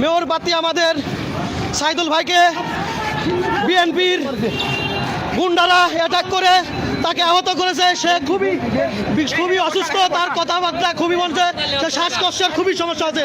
Mayor বাতি আমাদের সাইদুল ভাইকে, বিএনপির গুন্ডারা অ্যাটাক করে, তাকে আহত করেছে। সে খুবই খুবই অসুস্থ, তার কথাবার্তা খুবই বলছে। সে শ্বাসকষ্টের খুবই সমস্যা আছে।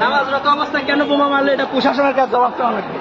নামাজরত অবস্থায় কেন বোমা মারলে? এটা প্রশাসনের কাছে জবাব চাওয়া লাগবে